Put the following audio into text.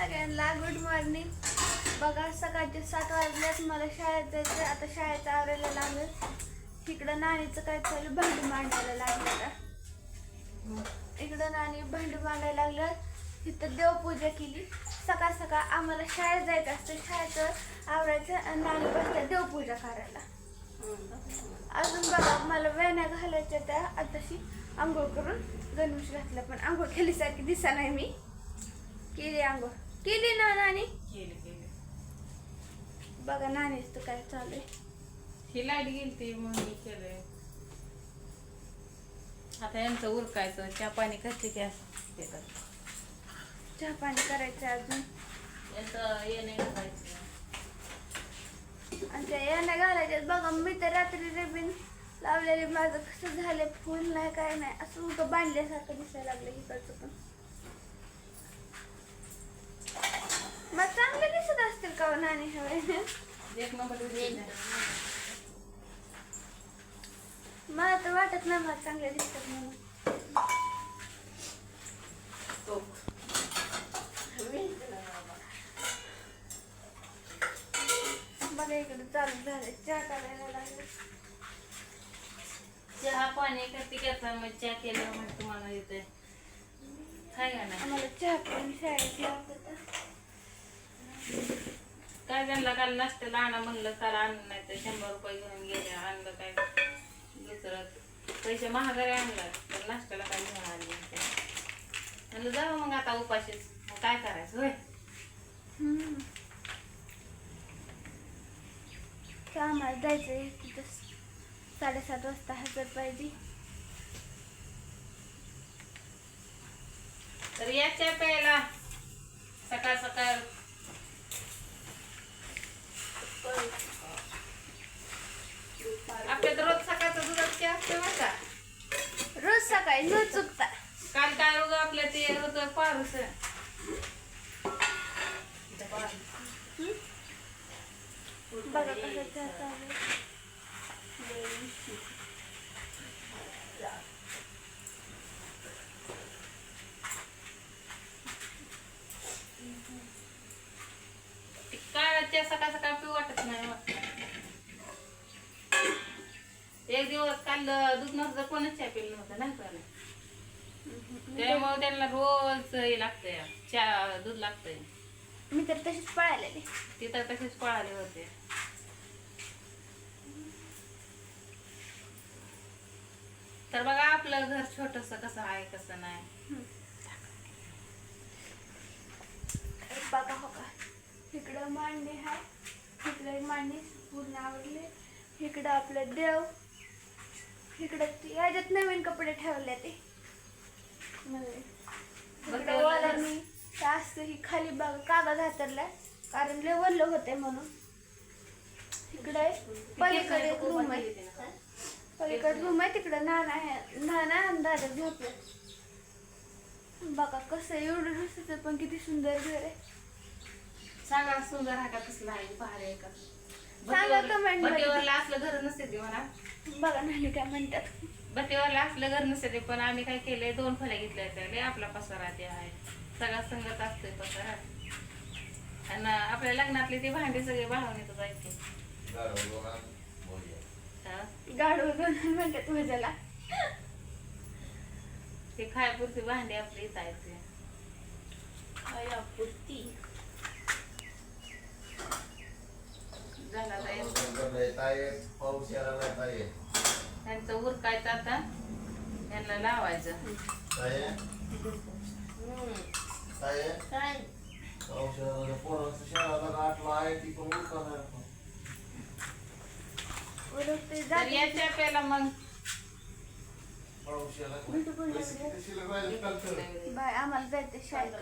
सगळ्यांना good morning बघा सकाळचे सात वाजल्यात मला शाळेत जायचं आता शाळेचं आवरायला लागलं इकडं नाणीचं काय चालू भांडी मांडायला लागलं आता. इकडं नाणी भांडी मांडायला लागलं. तिथं देवपूजा केली. सकाळ सकाळ आम्हाला शाळेत जायचं असतं. शाळेचं आवरायचं आणि नाणी बसल्या देवपूजा करायला. अजून बघा मला वेण्या घालायच्या त्या. आताशी आंघोळ करून गणवेश घातला. पण आंघोळ केल्यासारखी दिसा नाही मी. केली आंघोळ. केली ना नानी? केले केले. बघा नानीच तर काय चालू आहे. ही लाइट गेली ती म्हणून मी केलंय. आता यांचं उरकायचं चहा पाणी करते की असं? चहा पाणी करायचं अजून? यांचं येणे घालायचं आणि त्या यानं घालायच्यात. बघा मी तर रात्री रेबीन लावलेले. माझं कसं झालं फुल नाही काय नाही. असं उगं बांधल्यासारखं दिसायला लागलं इकडचं पण मग चांगले दिसत असतील का हो नानी ह्या वेळेस एक नंबर दिसते. मला तर वाटत नाही मला चांगले दिसतात म्हणून. बघा इकडे चालू झालं चहा करायला लागलं. चहा पाणी करते आता मग चहा केलं म्हणजे तुम्हाला येते काय का नाही? आम्हाला चहा पिऊन शाळेत लागत काय त्यांना काल नाश्त्याला आणा म्हणलं काल आणलं नाही तर शंभर रुपये घेऊन गेले आणलं काय? दुसरं पैसे महागारी आणलं तर नाश्त्याला काय घेऊन आणले म्हणलं जाऊ मग आता उपाशीच. काय करायचं होय? आम्हाला जायचं आहे तिथं साडेसात वाजता हजर पाहिजे. तर या चहा प्यायला. सकाळ सकाळ आपल्या तर रोज सकाळचा दुधात चहा असते बरं का न चुकता काल काय रोग आपलं ते होतं पारूस बघा कसं चालू आहे. सकाळ सकाळ पिऊ वाटत नाही मग. एक दिवस काल दूध नव्हतं कोणच चहा पिलं नव्हतं नाही का नाही? त्यामुळे त्यांना रोज हे लागतंय चहा दूध लागतंय. मी तर तशीच पळालेली. तिथं तसेच पळाले होते. तर बघा आपलं घर छोटस कसं आहे कसं नाही. बघा हो का इकडं मांडणी आहे. इकडे मांडणी पूर्ण आवडले. इकडं आपलं देव. इकडं ह्याच्यात नवीन कपडे ठेवले ते. इकडं वालांनी जास्त ही खाली बघ कागद हातरलाय कारण लय वल्ल होते म्हणून. इकडे पलीकडे रूम आहे. पलीकडे रूम आहे तिकडं नाना आहे. नाना आणि दादा झोपले. बघा कसं एवढं दिसत पण किती सुंदर घर आहे. सांगा सुंदर आहे का कसलं आहे भारी आहे का? सांगा. बटीवरला असलं घर नसते ते म्हणा. बघा नानी काय म्हणतात बटीवरला असलं घर नसते पण आम्ही काय केलंय दोन फळ्या घेतल्या त्याला आपला पसारा ते आहे सगळा संगत असतोय पसारा आणि आपल्या लग्नातले ते भांडे सगळे बाळवणीतच आहेत ते. हा. गाडवर दोन म्हणतात मजाला ते खायपुरती भांडी आपली इथं आहेत. पुरती झाला पाऊस यायला नाही ताई त्यांचं उरकायचं आता. यांना लावायचं. ताई हम्म. ताई काय? पाऊस यायला. पोरांचं शाळेला गाठलं आहे ती पण उरकणार याच्या प्याला मग. पाऊस यायला आम्हाला जायचं शाळेत.